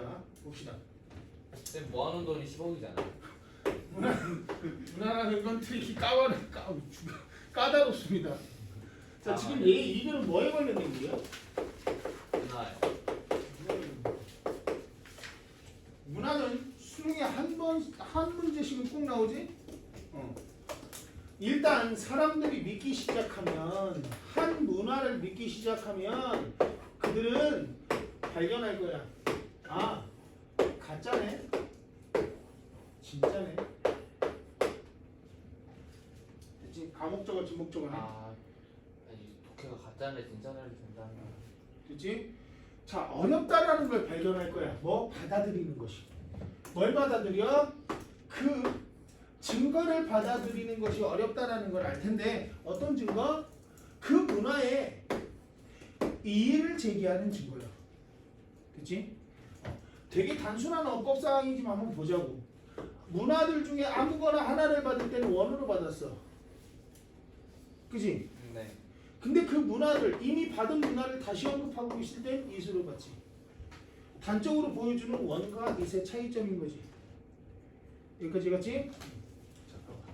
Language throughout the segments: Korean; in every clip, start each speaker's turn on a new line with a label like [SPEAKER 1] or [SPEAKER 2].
[SPEAKER 1] 자 봅시다.
[SPEAKER 2] 쌤 모아놓은 돈이 10억이잖아.
[SPEAKER 1] 문화라는 건 특히 까와 까 까다롭습니다. 자
[SPEAKER 2] 아,
[SPEAKER 1] 지금 얘 이거는 뭐에 관련된 거야?
[SPEAKER 2] 문화요.
[SPEAKER 1] 문화는 수능에 한 번 한 문제씩은 꼭 나오지. 어. 일단 사람들이 믿기 시작하면 한 문화를 믿기 시작하면 그들은 발견할 거야. 아 가짜네. 진짜네. 됐지? 가목적어 지목적어네.
[SPEAKER 2] 아, 아니 독해가 가짜네 진짜를 된다는.
[SPEAKER 1] 됐지? 자 어렵다라는 걸 발견할 거야. 뭐 받아들이는 것이. 뭘 받아들여? 그 증거를 받아들이는 것이 어렵다라는 걸 알 텐데 어떤 증거? 그 문화에 이의를 제기하는 증거야. 그치? 어, 되게 단순한 어법 사항이지만 한번 보자고. 문화들 중에 아무거나 하나를 받을 때는 원으로 받았어. 그치?
[SPEAKER 2] 네.
[SPEAKER 1] 근데 그 문화를 이미 받은 문화를 다시 언급하고 있을 땐 이수를 받지. 단적으로 보여주는 원과 이의 차이점인 거지. 여기까지 갔지? 잠깐만.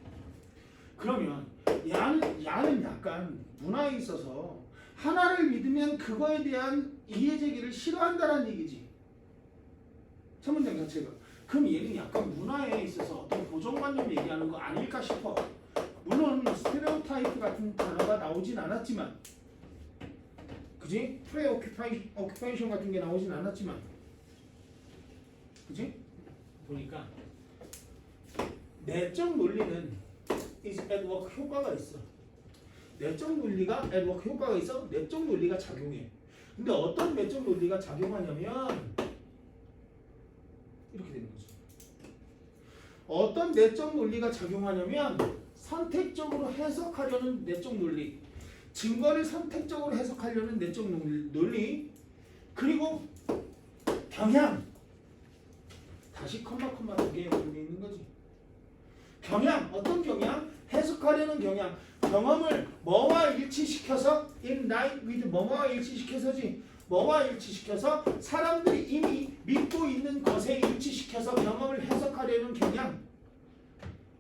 [SPEAKER 1] 그러면 야는, 야는 약간 문화에 있어서 하나를 믿으면 그거에 대한 이해 제기를 싫어한다는 얘기지. 첫 문장 자체가. 그럼 얘는 약간 문화에 있어서 어떤 고정관념 얘기하는 거 아닐까 싶어. 물론 스테레오타이프 같은 단어가 나오진 않았지만 그지? 프레오큐파이션 같은 게 나오진 않았지만 그지? 보니까 내적 논리는 is at work 효과가 있어 내적 논리가 at work 효과가 있어 내적 논리가 작용해 근데 어떤 내적 논리가 작용하냐면 이렇게 되는 거죠 어떤 내적 논리가 작용하냐면 선택적으로 해석하려는 내적 논리, 증거를 선택적으로 해석하려는 내적 논리, 그리고 경향. 다시 컴마 컴마 두 개의 부분이 있는 거지. 경향, 어떤 경향? 해석하려는 경향. 경험을 뭐와 일치시켜서 in line with 뭐뭐와 일치시켜서지. 뭐와 일치시켜서 사람들이 이미 믿고 있는 것에 일치시켜서 경험을 해석하려는 경향.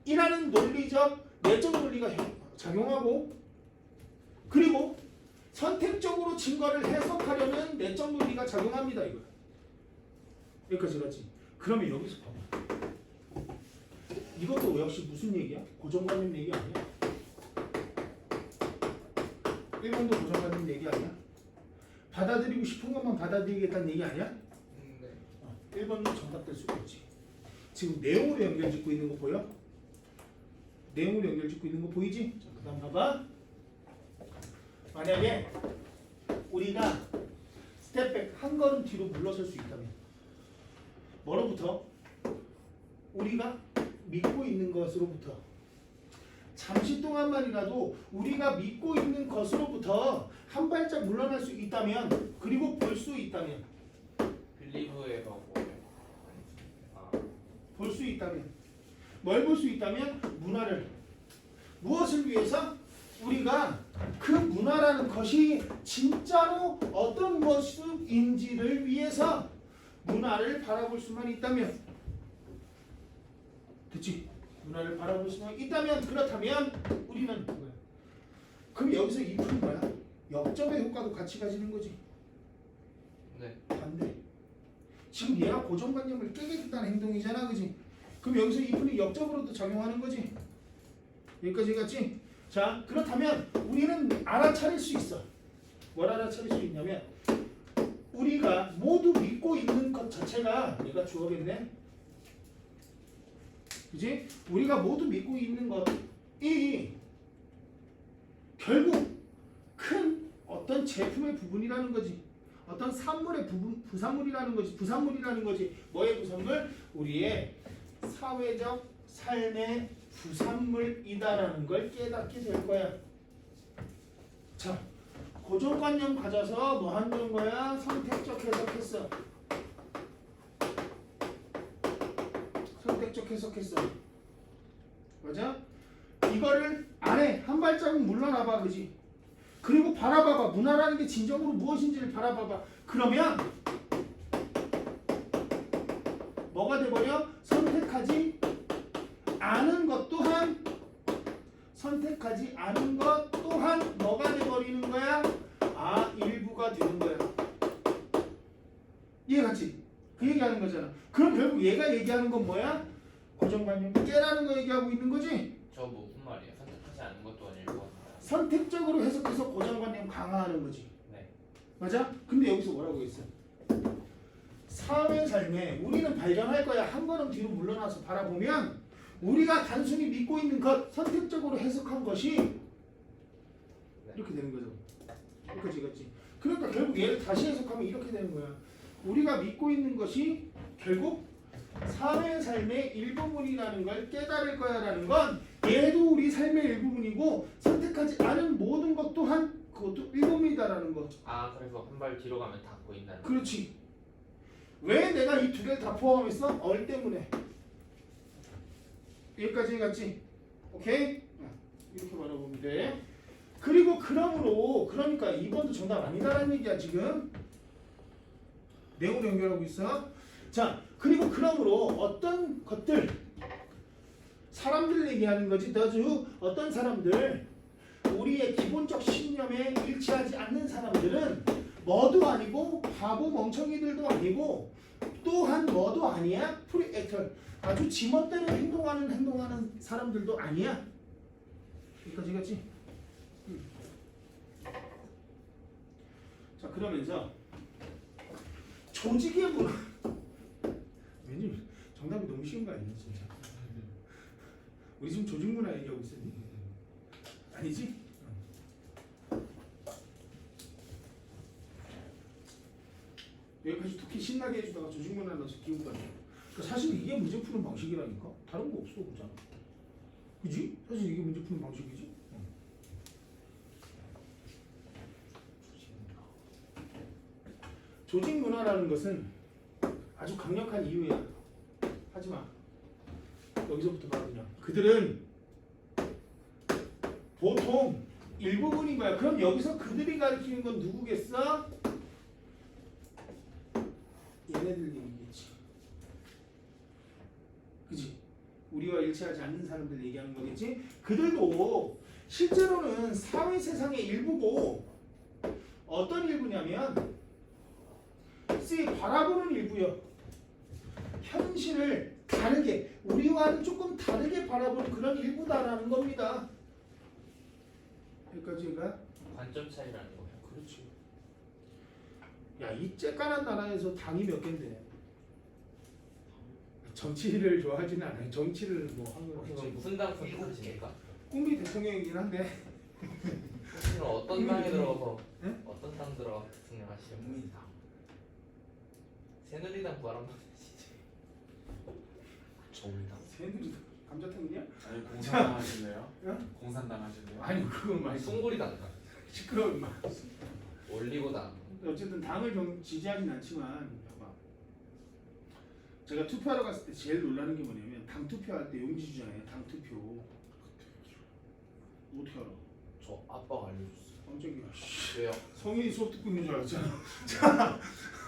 [SPEAKER 1] 이라는 논리적 내적 논리가 작용하고 그리고 선택적으로 증거를 해석하려는 내적 논리가 작용합니다 이거 여기까지 갔지 그러면 여기서 봐봐 이것도 역시 무슨 얘기야? 고정관념 얘기 아니야? 1번도 고정관념 얘기 아니야? 받아들이고 싶은 것만 받아들이겠다는 얘기 아니야?
[SPEAKER 2] 음, 네.
[SPEAKER 1] 어, 1번도 정답될 수가 있지 지금 내용으로 연결 짓고 있는 거 보여? 내용으로 연결 짓고 있는 거 보이지? 자, 그 다음 봐봐. 만약에 우리가 스텝백 한 걸음 뒤로 물러설 수 있다면 뭐로부터? 우리가 믿고 있는 것으로부터 잠시 동안만이라도 우리가 믿고 있는 것으로부터 한 발짝 물러날 수 있다면 그리고 볼 수 있다면.
[SPEAKER 2] 빌리브에 가고. 아,
[SPEAKER 1] 볼수 있다면. 뭘 볼 수 있다면? 문화를. 무엇을 위해서? 우리가 그 문화라는 것이 진짜로 어떤 모습인지를 위해서 문화를 바라볼 수만 있다면. 그치 문화를 바라볼 수만 있다면 그렇다면 우리는 뭐야 그럼 여기서 이 풀은 뭐야 역점의 효과도 같이 가지는 거지
[SPEAKER 2] 네.
[SPEAKER 1] 반대. 지금 얘가 고정관념을 깨겠다는 행동이잖아, 그지? 그럼 여기서 이분이 역적으로도 작용하는 거지. 여기까지 갔지? 자, 그렇다면 우리는 알아차릴 수 있어. 뭘 알아차릴 수 있냐면 우리가 모두 믿고 있는 것 자체가 얘가 주어겠네. 그지? 우리가 모두 믿고 있는 것이 결국 큰 어떤 제품의 부분이라는 거지. 어떤 산물의 부분, 부산물이라는 거지. 부산물이라는 거지. 뭐의 부산물? 우리의 사회적 삶의 부산물이다라는 걸 깨닫게 될 거야. 자, 고정관념 가져서 뭐 하는 거야? 선택적 해석했어. 선택적 해석했어. 맞아? 이거를 안에 한 발자국 물러나봐, 그지? 그리고 바라봐봐. 문화라는 게 진정으로 무엇인지를 바라봐봐. 그러면 돼버려? 선택하지 않은 것 또한 선택하지 않은 것 또한 뭐가 돼버리는 거야? 아 일부가 되는 거야. 이해갔지? 그 얘기하는 거잖아. 그럼 결국 얘가 얘기하는 건 뭐야? 고정관념 깨라는 거 얘기하고 있는 거지?
[SPEAKER 2] 저 무슨 말이에요? 선택하지 않는 것도 아니고
[SPEAKER 1] 선택적으로 해석해서 고정관념 강화하는 거지.
[SPEAKER 2] 네.
[SPEAKER 1] 맞아? 근데 여기서 뭐라고 했어? 사회 삶에 우리는 발견할 거야. 한 걸음 뒤로 물러나서 바라보면 우리가 단순히 믿고 있는 것, 선택적으로 해석한 것이 이렇게 되는 거죠. 여기까지 갔지. 그러니까 결국 얘를 다시 해석하면 이렇게 되는 거야. 우리가 믿고 있는 것이 결국 사회 삶의 일부분이라는 걸 깨달을 거야라는 건 얘도 우리 삶의 일부분이고 선택하지 않은 모든 것 또한 그것도 일부분이다라는 거.
[SPEAKER 2] 아 그래서 한 발 뒤로 가면 다 보인다는 거.
[SPEAKER 1] 그렇지. 왜 내가 이 두 개를 다 포함했어? 얼 때문에. 여기까지 갔지? 오케이? 어, 이렇게 말해보면 돼. 그리고 그러므로 그러니까 2번도 정답 아니다라는 얘기야 지금. 내용을 연결하고 있어. 자, 그리고 그러므로 어떤 것들 사람들 얘기하는 거지. 더주 어떤 사람들 우리의 기본적 신념에 일치하지 않는 사람들은 뭐도 아니고 바보 멍청이들도 아니고 또한 뭐도 아니야 프리액터 아주 지멋대로 행동하는 행동하는 사람들도 아니야 여기까지 갔지? 음. 자 그러면서 조직의 문화 정답이 너무 쉬운 거 아니야 진짜 우리 지금 조직 문화 얘기하고 있었니? 아니지? 여기까지 특히 신나게 해주다가 조직문화 넣어서 기운 빠져. 그러니까 사실 이게 문제 푸는 방식이라니까. 다른 거 없어 보잖아. 그지? 사실 이게 문제 푸는 방식이지. 어. 조직 문화라는 것은 아주 강력한 이유야. 하지마. 여기서부터 봐 그냥. 그들은 보통 일부분인 거야. 그럼 여기서 그들이 가리키는 건 누구겠어? 얘네들 얘기겠지. 그지? 우리와 일치하지 않는 사람들 얘기하는 거겠지? 그들도 실제로는 사회 세상의 일부고 어떤 일부냐면 쓰이 바라보는 일부요. 현실을 다르게 우리와는 조금 다르게 바라보는 그런 일부다라는 겁니다. 여기까지가
[SPEAKER 2] 관점 차이라는 거예요.
[SPEAKER 1] 그렇지. 야, 이 쬐깐한 나라에서 당이 몇 갠데? 정치를 좋아하지는 않아요. 정치를 뭐 하는 거
[SPEAKER 2] 혹시
[SPEAKER 1] 없지.
[SPEAKER 2] 그럼 무슨 당 선택하십니까?
[SPEAKER 1] 꿈이 대통령이긴 한데
[SPEAKER 2] 혹시 그럼 어떤 당에 들어가서
[SPEAKER 1] 네?
[SPEAKER 2] 어떤 당 들어가서 대통령 하시려고?
[SPEAKER 3] 국민당
[SPEAKER 2] 새누리당 한
[SPEAKER 3] 정의당
[SPEAKER 1] 새누리당 감자탕이냐?
[SPEAKER 3] 아니 공산 당 하실래요?
[SPEAKER 1] 응?
[SPEAKER 3] 공산 당 하실래요?
[SPEAKER 1] 아니 그건 말고
[SPEAKER 2] 숭구리당
[SPEAKER 1] 시끄러운 말.
[SPEAKER 2] 올리고당
[SPEAKER 1] 어쨌든 당을 경, 지지하진 않지만 봐봐. 제가 투표하러 갔을 때 제일 놀라는 게 뭐냐면 당 투표할 때 용지 주잖아요. 당 투표. 어떻게 알아?
[SPEAKER 2] 저 아빠가 알려줬어요.
[SPEAKER 1] 깜짝이야. 씨.
[SPEAKER 2] 왜요?
[SPEAKER 1] 성인이 수업 듣고 있는 줄 알았잖아. 자,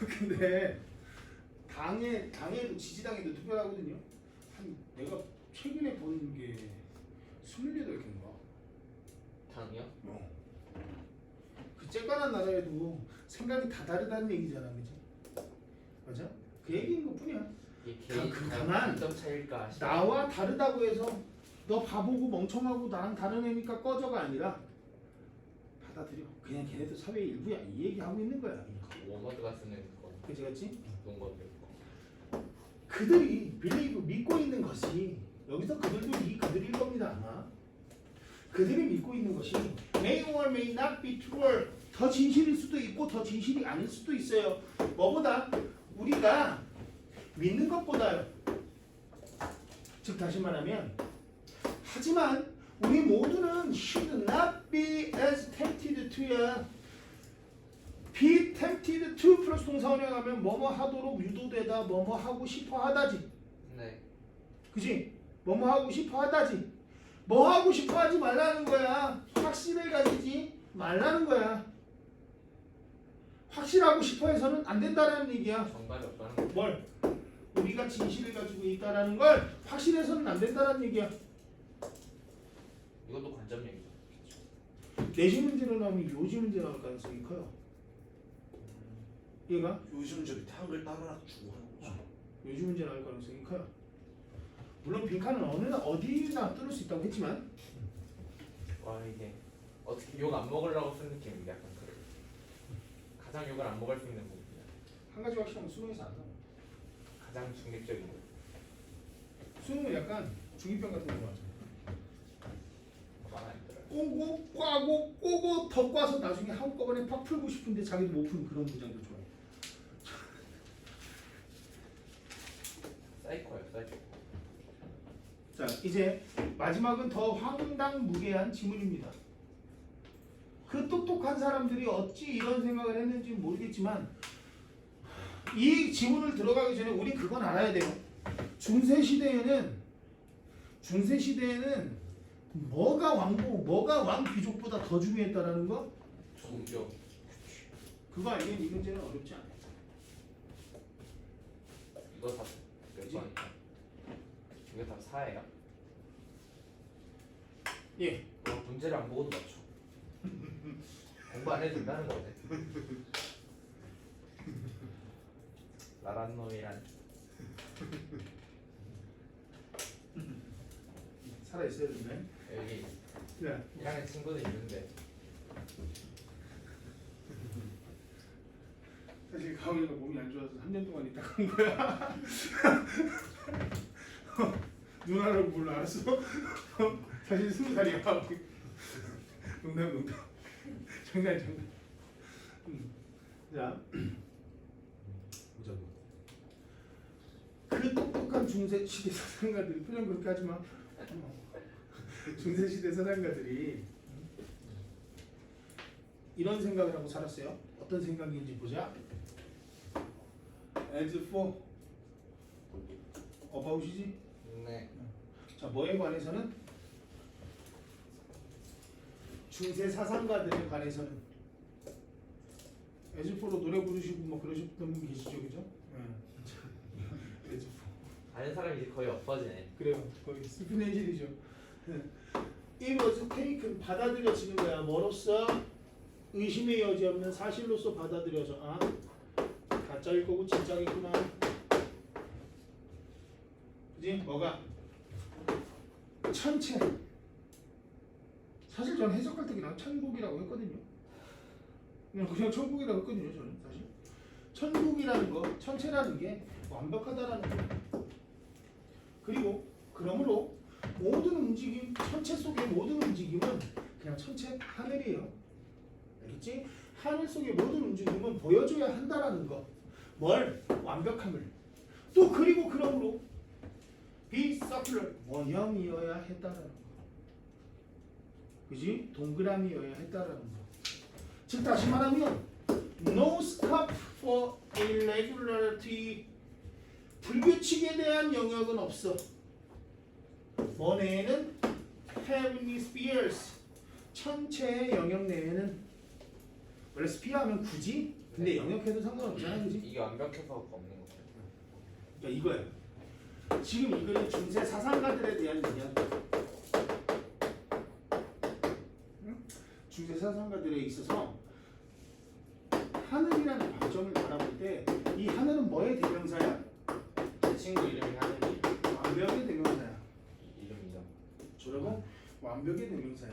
[SPEAKER 1] 근데 당에 당에도 지지당에도 투표를 하거든요. 한 내가 최근에 본 게 28개인가?
[SPEAKER 2] 당이요?
[SPEAKER 1] 어. 그 쬐깐한 나라에도 생각이 다 다르다는 얘기잖아, 그지? 맞아? 그 얘기인 것 뿐이야.
[SPEAKER 2] 이게
[SPEAKER 1] 다-
[SPEAKER 2] 개인
[SPEAKER 1] 그
[SPEAKER 2] 관점 차일까
[SPEAKER 1] 나와 다르다고 해서 너 바보고 멍청하고 나랑 다른 애니까 꺼져가 아니라 받아들여. 그냥 걔네도 사회의 일부야. 이 얘기 하고 있는 거야. 그냥.
[SPEAKER 2] 워머드가 쓰는 거
[SPEAKER 1] 그지 같지?
[SPEAKER 2] 농거들 거.
[SPEAKER 1] 그들이 빌리브 믿고 있는 것이 여기서 그들도 이 그들일 겁니다 아마. 그들이 믿고 있는 것이 may or may not be true 더 진실일 수도 있고 더 진실이 아닐 수도 있어요. 뭐보다 우리가 믿는 것보다요 즉 다시 말하면 하지만 우리 모두는 should not be as tempted to야 be tempted to 플러스 동사원에 가면 뭐뭐 하도록 유도되다 뭐뭐 하고 싶어 하다지
[SPEAKER 2] 네.
[SPEAKER 1] 그지? 뭐뭐 하고 싶어 하다지 뭐 하고 싶어 하지 말라는 거야 확신을 가지지 말라는 거야 확실하고 싶어 해서는 안 된다라는 얘기야
[SPEAKER 2] 정답이 없다는 거.
[SPEAKER 1] 뭘? 우리가 진실을 가지고 있다라는 걸 확신해서는 안 된다는 얘기야.
[SPEAKER 2] 이것도 관점 얘기죠.
[SPEAKER 1] 내시 문제로 나오면 요지 문제 나올 가능성이 커요. 얘가
[SPEAKER 4] 요즘 저기 탕을 따라 주고 하는 거죠.
[SPEAKER 1] 요지 문제 나올 가능성이 커요. 물론 빈칸은 어느 어디나 뚫을 수 있다고 했지만
[SPEAKER 2] 와 이게 어떻게 욕 안 먹으려고 쓴 느낌인데 약간 그래. 가장 욕을 안 먹을 수 있는 부분이야.
[SPEAKER 1] 한 가지 확실한 건 수능에서 안 나와.
[SPEAKER 2] 가장 중립적인 거.
[SPEAKER 1] 수능은 약간 중이병 같은 거 맞아.
[SPEAKER 2] 많아 있더라.
[SPEAKER 1] 꼬고 꽈고 꼬고 더 꽈서 나중에 한꺼번에 팍 풀고 싶은데 자기도 못 푸는 그런 문장도 좋아해.
[SPEAKER 2] 사이코야 사이코.
[SPEAKER 1] 자 이제 마지막은 더 황당무계한 지문입니다. 그 똑똑한 사람들이 어찌 이런 생각을 했는지 는 모르겠지만 이 지문을 들어가기 전에 우리 그건 알아야 돼요. 중세 시대에는 중세 시대에는 뭐가 왕고 뭐가 왕 귀족보다 더 중요했다라는 거
[SPEAKER 2] 종교.
[SPEAKER 1] 그거 알면 이 문제는 어렵지 않아요.
[SPEAKER 2] 이거 다몇 번 이거 다 사예요?
[SPEAKER 1] 예.
[SPEAKER 2] 와, 문제를 안 보고도 맞춰. 공부 안 해도 된다는 거네. 나란 놈이란.
[SPEAKER 1] 살아 있어야 된다.
[SPEAKER 2] 여기
[SPEAKER 1] 네.
[SPEAKER 2] 일하는 친구들 있는데
[SPEAKER 1] 사실 가을이가 몸이 안 좋아서 3년 동안 있다 간 거야. 누나를 몰라 알았어? 사실 스무 살이야. 농담 농담. 장난 장난. 음. 자,
[SPEAKER 4] 보자고.
[SPEAKER 1] 그 똑똑한 중세 시대 사상가들이 표정 그렇게 하지 마. 어. 중세 시대 사상가들이 이런 생각을 하고 살았어요. 어떤 생각인지 보자. As for about이지.
[SPEAKER 2] 네
[SPEAKER 1] 자, 뭐에 관해서는 중세 사상가들에 관해서는 for로 노래 부르시고 뭐 그러셨던 분 계시죠, 그죠? 네. for.
[SPEAKER 2] 아는 사람이 이제 거의 없어지네
[SPEAKER 1] 그래요. 거의 현실이죠. It was taken 받아들여지는 거야. 뭐로써 의심의 여지 없는 사실로서 받아들여져. 아 가짜일 거고 진짜겠구나. 그지? 뭐가 천체. 사실 저는 해석할 때 그냥 천국이라고 했거든요. 그냥 그냥 천국이라고 했거든요. 저는 사실 천국이라는 거, 천체라는 게 완벽하다라는 거. 그리고 그러므로 모든 움직임, 천체 속의 모든 움직임은 그냥 천체 하늘이에요. 알겠지? 하늘 속의 모든 움직임은 보여줘야 한다라는 거. 뭘? 완벽함을. 또 그리고 그러므로 비서큘러 원형이어야 했다라는 거. 그지? 동그라미여야 했다라는 거. 즉 다시 말하면 no scope for irregularity 불규칙에 대한 영역은 없어. 뭐 내에는 heavenly spheres 천체의 영역 내에는 원래 스피어 하면 굳이 근데 영역해도 상관없잖아 그지?
[SPEAKER 2] 이게 완벽해서 없는 거죠
[SPEAKER 1] 그러니까 이거야. 지금 이거는 중세 사상가들에 대한 얘기야. 응? 중세 사상가들에 있어서 하늘이라는 관점을 바라볼 때 이 하늘은 뭐의 대명사야?
[SPEAKER 2] 제 친구 이름이 하늘이
[SPEAKER 1] 완벽의 대명사야.
[SPEAKER 2] 이- 이름이죠
[SPEAKER 1] 저라고 완벽의 대명사야.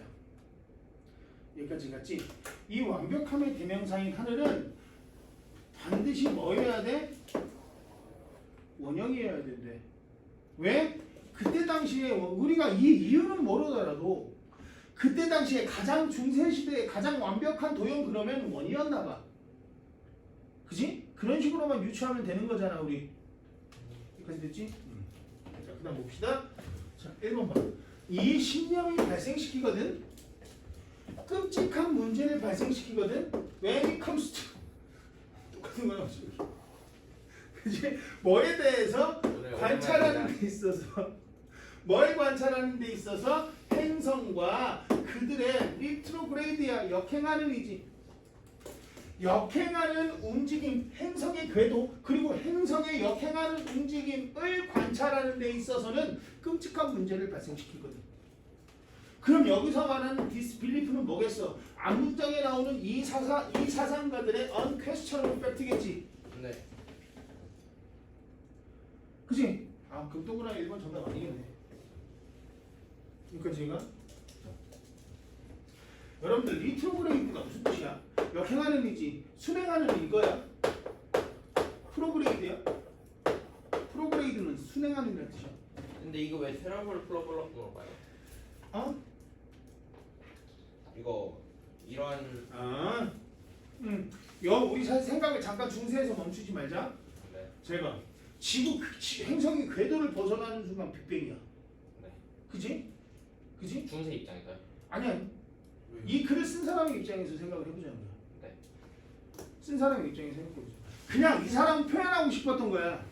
[SPEAKER 1] 여기까지 갔지? 이 완벽함의 대명사인 하늘은 반드시 뭐여야 돼? 원형이어야 된대. 왜? 그때 당시에 우리가 이 이유는 모르더라도 그때 당시에 가장 중세 시대에 가장 완벽한 도형 그러면 원이었나 봐. 그지? 그런 식으로만 유추하면 되는 거잖아, 우리. 여기까지 됐지? 자, 그다음 봅시다. 자, 1번 봐. 이 신념이 발생시키거든. 끔찍한 문제를 발생시키거든. When it comes to 똑같은 거야. 그지? 뭐에 대해서
[SPEAKER 2] 오늘
[SPEAKER 1] 관찰하는. 데 있어서 뭘 관찰하는 데 있어서 행성과 그들의 리트로그레이드야 역행하는 의지 역행하는 움직임, 행성의 궤도 그리고 행성의 역행하는 움직임을 관찰하는 데 있어서는 끔찍한 문제를 발생시키거든. 그럼 여기서 말하는 디스빌리프는 뭐겠어? 앞문장에 나오는 이 사사 이 사상가들의 unquestionable fact겠지.
[SPEAKER 2] 네.
[SPEAKER 1] 그지? 아 그럼 또그나 1번 정답 아니겠네. 그러니까 제가 여러분들 리트로그레이드가 무슨 뜻이야? 역행하는 이지 순행하는 이거야. 프로그레이드야. 프로그레이드는 순행하는 이라는 뜻이야.
[SPEAKER 2] 근데 이거 왜 트러블 플러블러 물어봐요?
[SPEAKER 1] 어?
[SPEAKER 2] 이거 이런
[SPEAKER 1] 아, 음, 여 우리 생각을 잠깐 중세에서 멈추지 말자.
[SPEAKER 2] 네.
[SPEAKER 1] 제가 지구 그- 지- 행성이 궤도를 벗어나는 순간 빅뱅이야.
[SPEAKER 2] 네.
[SPEAKER 1] 그지? 그지?
[SPEAKER 2] 중세 입장에서요?
[SPEAKER 1] 아니야. 이 글을 쓴 사람의 입장에서 생각을 해보자는 거야.
[SPEAKER 2] 네.
[SPEAKER 1] 쓴 사람의 입장에서 생각해보자. 그냥 이 사람은 표현하고 싶었던 거야.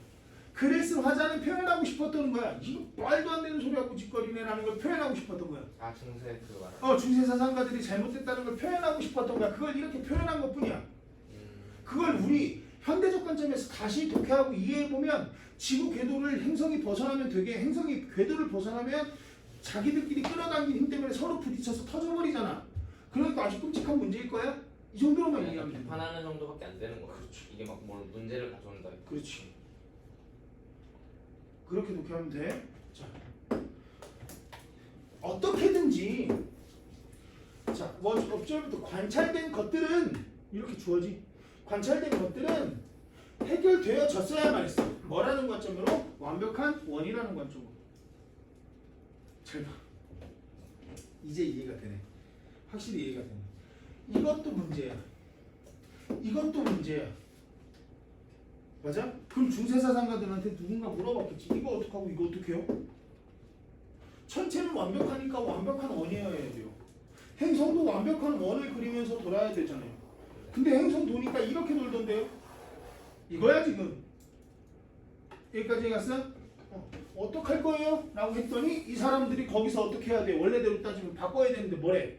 [SPEAKER 1] 글을 쓴 화자는 표현하고 싶었던 거야. 이거 말도 안 되는 소리하고 짓거리네라는 걸 표현하고 싶었던 거야.
[SPEAKER 2] 아 중세 그 말.
[SPEAKER 1] 어, 중세 사상가들이 잘못됐다는 걸 표현하고 싶었던 거야. 그걸 이렇게 표현한 것뿐이야.
[SPEAKER 2] 음.
[SPEAKER 1] 그걸 우리 현대적 관점에서 다시 독해하고 이해해 보면 지구 궤도를 행성이 벗어나면 되게 행성이 궤도를 벗어나면 자기들끼리 끌어당긴 힘 때문에 서로 부딪혀서 터져버리잖아. 그러니까 아주 끔찍한 문제일 거야. 이 정도로만
[SPEAKER 2] 약간
[SPEAKER 1] 이해하면 돼.
[SPEAKER 2] 비판하는 정도밖에 안 되는 거예요. 이게 막 뭘 문제를 가져온다.
[SPEAKER 1] 그렇지. 그렇게 독해하면 돼. 자, 어떻게든지 자, 뭐 업절부터 관찰된 것들은 이렇게 주어지. 관찰된 것들은 해결되어졌어야만 했어. 뭐라는 관점으로? 완벽한 원이라는 관점으로. 잘 봐. 이제 이해가 되네. 확실히 이해가 되네. 이것도 문제야. 이것도 문제야. 맞아? 그럼 중세사상가들한테 누군가 물어봤겠지. 이거 어떡하고 이거 어떡해요? 천체는 완벽하니까 완벽한 원이어야 돼요. 행성도 완벽한 원을 그리면서 돌아야 되잖아요. 근데 행성 도니까 이렇게 돌던데요? 이거야 지금. 여기까지 갔어? 어, 어떡할 거예요? 라고 했더니 이 사람들이 거기서 어떻게 해야 돼? 원래대로 따지면 바꿔야 되는데 뭐래?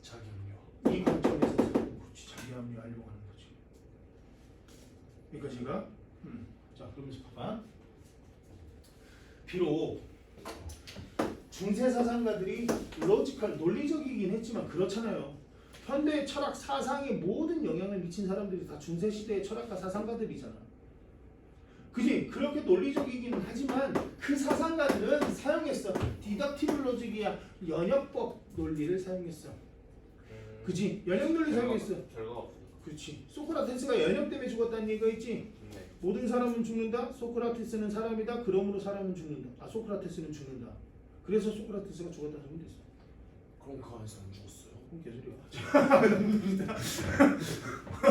[SPEAKER 4] 자기는요.
[SPEAKER 1] 이 관점에서 그렇지 자기 합리하려고 하는 거지. 그러니까 제가 음, 자 그러면서 봐봐. 비록 중세 사상가들이 로지컬 논리적이긴 했지만 그렇잖아요. 현대 철학 사상에 모든 영향을 미친 사람들이 다 중세 시대의 철학가 사상가들이잖아. 그지? 그렇게 논리적이기는 하지만 그 사상가들은 사용했어. 디덕티브 로직이야 연역법 논리를 사용했어.
[SPEAKER 2] 음.
[SPEAKER 1] 그지? 연역 논리 사용했어.
[SPEAKER 2] 없으니까.
[SPEAKER 1] 그렇지. 소크라테스가 연역 때문에 죽었다는 얘기가 있지.
[SPEAKER 2] 네.
[SPEAKER 1] 모든 사람은 죽는다. 소크라테스는 사람이다. 그러므로 사람은 죽는다. 아 소크라테스는 죽는다. 그래서 소크라테스가 죽었다는 소문이 있어.
[SPEAKER 4] 그럼 그 안에서 안 죽었어요?
[SPEAKER 1] 그건 개소리야.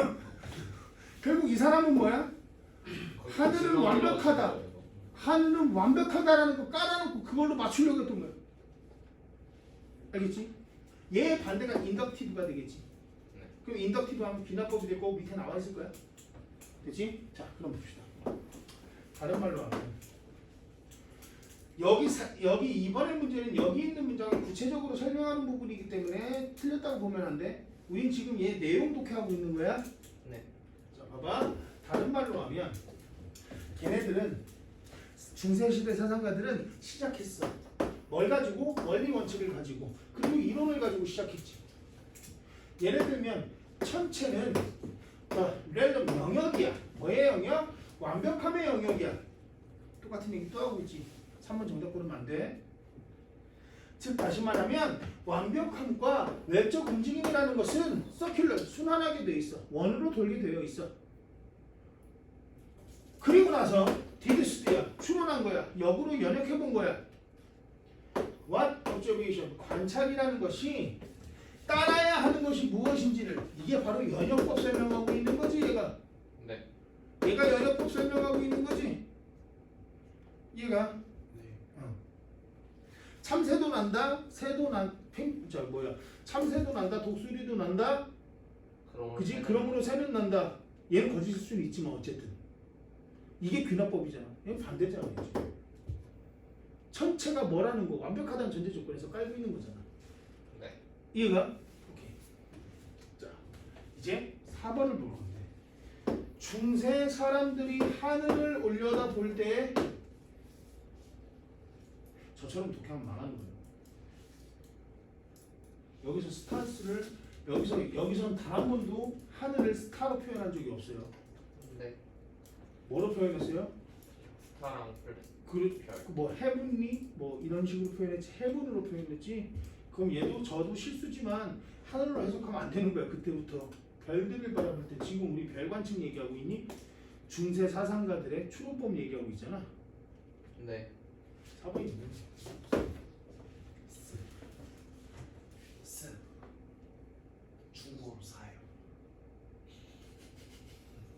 [SPEAKER 1] 결국 이 사람은 뭐야? 하늘은 완벽하다. 하늘은 완벽하다라는 거 깔아놓고 그걸로 맞추려고 했던 거야. 알겠지? 얘 반대가 인덕티브가 되겠지.
[SPEAKER 2] 네.
[SPEAKER 1] 그럼 인덕티브 하면 비나법이 될 거고 밑에 나와 있을 거야. 됐지? 자, 그럼 봅시다. 다른 말로 하면 여기 사, 여기 이번의 문제는 여기 있는 문장을 구체적으로 설명하는 부분이기 때문에 틀렸다고 보면 안 돼. 우린 지금 얘 내용 독해하고 있는 거야.
[SPEAKER 2] 네.
[SPEAKER 1] 자, 봐봐. 다른 말로 하면 걔네들은 중세시대 사상가들은 시작했어. 뭘 가지고? 원리 원칙을 가지고 그리고 이론을 가지고 시작했지. 예를 들면 천체는 어, 렐럼 영역이야. 뭐의 영역? 완벽함의 영역이야. 똑같은 얘기 또 하고 있지. 3번 정답 고르면 안 돼. 즉 다시 말하면 완벽함과 외적 움직임이라는 것은 서큘러 순환하게 돼 있어. 원으로 돌게 되어 있어. 그리고 나서 디디스트야 추론한 거야. 역으로 연역해 본 거야. What observation 관찰이라는 것이 따라야 하는 것이 무엇인지를 이게 바로 연역법 설명하고 있는 거지 얘가.
[SPEAKER 2] 네.
[SPEAKER 1] 얘가 연역법 설명하고 있는 거지. 얘가
[SPEAKER 4] 네.
[SPEAKER 1] 참새도 난다, 새도 난, 팽, 저 뭐야, 참새도 난다, 독수리도 난다,
[SPEAKER 2] 그럼
[SPEAKER 1] 그지? 그러므로 새는 난다. 얘는 거짓일 수는 있지만 어쨌든 이게 귀납법이잖아. 얘는 반대잖아. 천체가 뭐라는 거 완벽하다는 전제 조건에서 깔고 있는 거잖아.
[SPEAKER 2] 네.
[SPEAKER 1] 이해가? 오케이. 자, 이제 4번을 볼 건데 중세 사람들이 하늘을 올려다 볼 때 저처럼 독해하면 망하는 거예요. 여기서 스타스를 여기서 여기서는 단 한 번도 하늘을 스타로 표현한 적이 없어요.
[SPEAKER 2] 근데
[SPEAKER 1] 뭐로 표현했어요?
[SPEAKER 2] 스타랑 플
[SPEAKER 1] 그,
[SPEAKER 2] 별.
[SPEAKER 1] 뭐 헤븐리 뭐 이런 식으로 표현했지 헤븐으로 표현했지 그럼 얘도 저도 실수지만 하늘로 해석하면 안 되는 거야 그때부터 별들을 바라볼 때 지금 우리 별관측 얘기하고 있니 중세 사상가들의 추론법 얘기하고 있잖아
[SPEAKER 2] 네.
[SPEAKER 1] 4번이 있는
[SPEAKER 4] 쓰. 쓰. 중국어로 사요.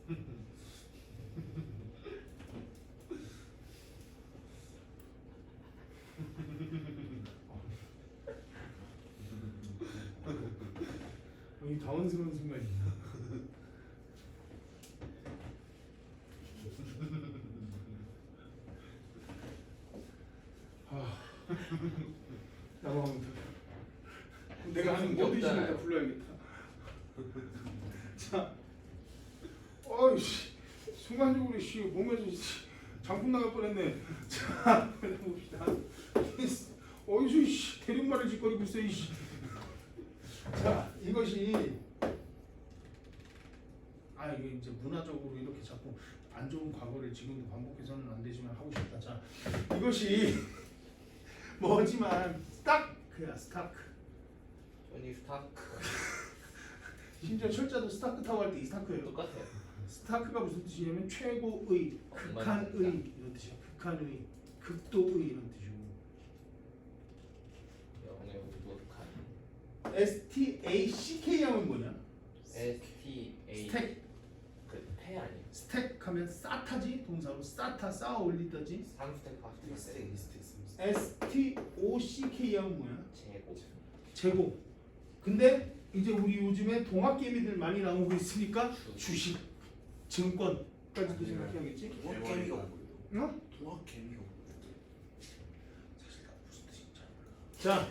[SPEAKER 1] 이 당황스러운 순간이야 아, 돼. 내가 하는 다
[SPEAKER 2] 없잖아요.
[SPEAKER 1] 불러야겠다. 자, 어이씨, 순간적으로 씨 몸에서 씨, 장풍 나갈 뻔했네. 자, 봅시다. 어디서 씨 대륙말을 짓거리고 있어 이씨. 자, 이것이 아 이게 이제 문화적으로 이렇게 자꾸 안 좋은 과거를 지금도 반복해서는 안 되지만 하고 싶다. 자, 이것이 뭐지만 스타크야 스타크.
[SPEAKER 2] 토니 스타크
[SPEAKER 1] 심지어 철자도 스타크 타고 할 때 이 스타크예요.
[SPEAKER 2] 똑같아요.
[SPEAKER 1] 스타크가 무슨 뜻이냐면 최고의, 극한의 이런 뜻이야. 극한의, 극도의 이런 뜻이고.
[SPEAKER 2] 영의 우뚝한
[SPEAKER 1] S T A C K 하면 뭐냐?
[SPEAKER 2] S T A
[SPEAKER 1] 스택.
[SPEAKER 2] 그패 아니에요?
[SPEAKER 1] 스택하면 쌓다지 동사로 쌓다 쌓아 올리다지.
[SPEAKER 2] 3스택 4스택
[SPEAKER 4] 스테 이 스테이 스테이.
[SPEAKER 1] S T O C K 하면 뭐야?
[SPEAKER 2] 제곱
[SPEAKER 1] 제곱. 근데 이제 우리 요즘에 동학 개미들 많이 나오고 있으니까 주식, 증권까지도 생각해야겠지.
[SPEAKER 4] 동학 개미가 뭐예요?
[SPEAKER 1] 어?
[SPEAKER 4] 동학 개미가 뭐예요? 사실 나 무슨 뜻인지 잘 몰라.
[SPEAKER 1] 자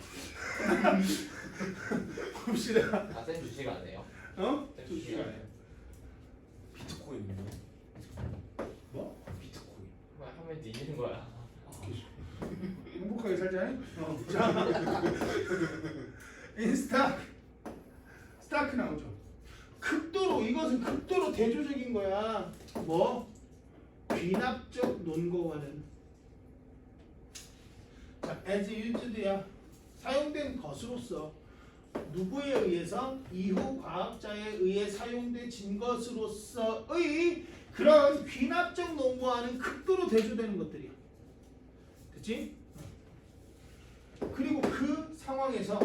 [SPEAKER 1] 봅시다.
[SPEAKER 2] 아센 주식 안 해요?
[SPEAKER 1] 어?
[SPEAKER 2] 쌤
[SPEAKER 1] 주식 아니에요.
[SPEAKER 4] 비트코인은요?
[SPEAKER 1] 뭐?
[SPEAKER 4] 비트코인.
[SPEAKER 2] 그냥 하면 뒤지는 거야.
[SPEAKER 1] 행복하게 살자. 어. 자, 인스타 스타크 나오죠. 극도로 이것은 극도로 대조적인 거야. 뭐 귀납적 논거와는 자, as used야 사용된 것으로서 누구에 의해서 이후 과학자에 의해 사용된 것으로서의 그런 귀납적 논거와는 극도로 대조되는 것들이야. 그치? 그리고 그 상황에서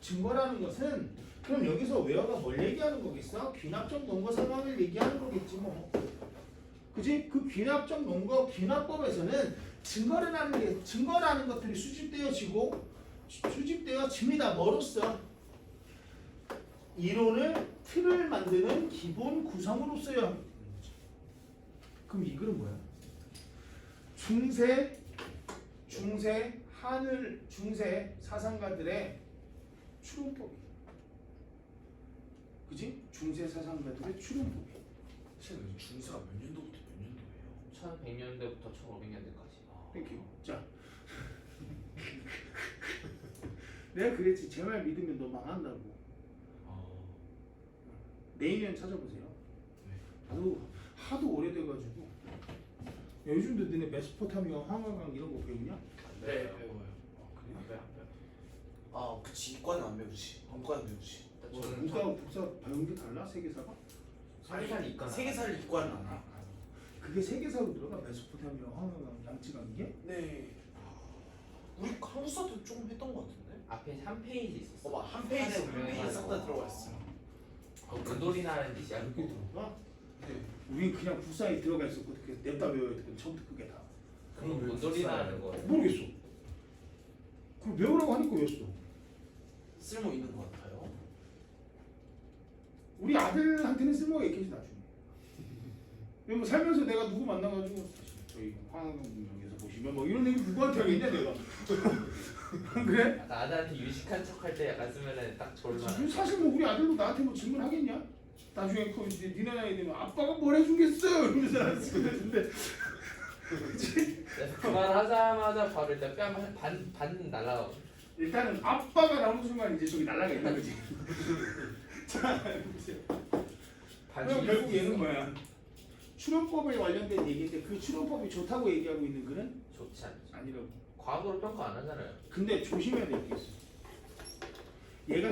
[SPEAKER 1] 증거라는 것은 그럼 여기서 웨어가 뭘 얘기하는 거겠어? 귀납적 논거 상황을 얘기하는 거겠지 뭐. 그지? 그 귀납적 논거 귀납법에서는 증거라는 게 증거라는 것들이 수집되어지고 수- 수집되어집니다. 뭐로써? 이론을 틀을 만드는 기본 구성으로서요. 그럼 이 글은 뭐야? 중세 중세 하늘 중세 사상가들의 추론법이 그지? 중세 사상가들의 추론법이
[SPEAKER 4] 선생님 중세가 몇 년도부터 몇 년도예요?
[SPEAKER 2] 1100년대부터 1500년대까지.
[SPEAKER 1] 땡큐 자 내가 그랬지 제 말 믿으면 너 망한다고
[SPEAKER 4] 아.
[SPEAKER 1] 내일년 찾아보세요
[SPEAKER 4] 네.
[SPEAKER 1] 하도 하도 오래돼가지고 야, 요즘도 너네 메소포타미아 황하강 이런 거 배우냐?
[SPEAKER 4] 네 배워요.
[SPEAKER 1] 아,
[SPEAKER 2] 안 돼.
[SPEAKER 4] 아 그치 이과는 안 배우지.文과는 배우지.
[SPEAKER 1] 뭐,
[SPEAKER 2] 저는
[SPEAKER 1] 문과 국사 배운 게 달라 세계사가?
[SPEAKER 2] 세계사는 이과
[SPEAKER 4] 세계사를 이과는 안 해.
[SPEAKER 1] 그게 세계사로 들어가 메소포타미아 황하강 양치강 이게?
[SPEAKER 4] 네. 우리 한국사도 좀 했던 것 같은데.
[SPEAKER 2] 앞에 한 페이지 있었어.
[SPEAKER 4] 어머 한 페이지 한 페이지. 싹다 들어가 있어.
[SPEAKER 2] 은돌이나는 뜻이야.
[SPEAKER 1] 이렇게 들어가?
[SPEAKER 4] 네.
[SPEAKER 1] 우린 그냥 부사에 들어가 있었고 그래서 냅다 외워야 돼 처음부터 끝게 다
[SPEAKER 2] 그럼 은돌이나는 거예요.
[SPEAKER 1] 모르겠어 그럼 외우라고 하니까 외웠어
[SPEAKER 4] 쓸모 있는 것 같아요.
[SPEAKER 1] 우리 아들한테는 쓸모가 있겠지 나중에 뭐 살면서 내가 누구 만나가지고 저희 황하강 분명에서 보시면 뭐 이런 얘기 누구한테 하겠냐 내가 안 그래?
[SPEAKER 2] 약간 아들한테 유식한 척 할 때 약간 쓰면은 딱 만한.
[SPEAKER 1] 사실 뭐 우리 아들도 나한테 뭐 질문하겠냐? 나중에 그 이제 니네 나이 되면 아빠가 뭘 해주겠어 이러면서 나왔을 근데
[SPEAKER 2] 그래서 그말 하자마자 바로 일단 뺨반반 날라가.
[SPEAKER 1] 일단은 아빠가 나오는 순간 이제 저기 날라가 있는 거지. 자, 보세요. 그럼 결국 얘는 뭐야? 출연법에 관련된 얘기인데 그 출연법이 좋다고 얘기하고 있는 그는
[SPEAKER 2] 좋지 않죠.
[SPEAKER 1] 아니라고.
[SPEAKER 2] 과학으로 평가 안 하잖아요.
[SPEAKER 1] 근데 조심해야 될 게 있어. 얘가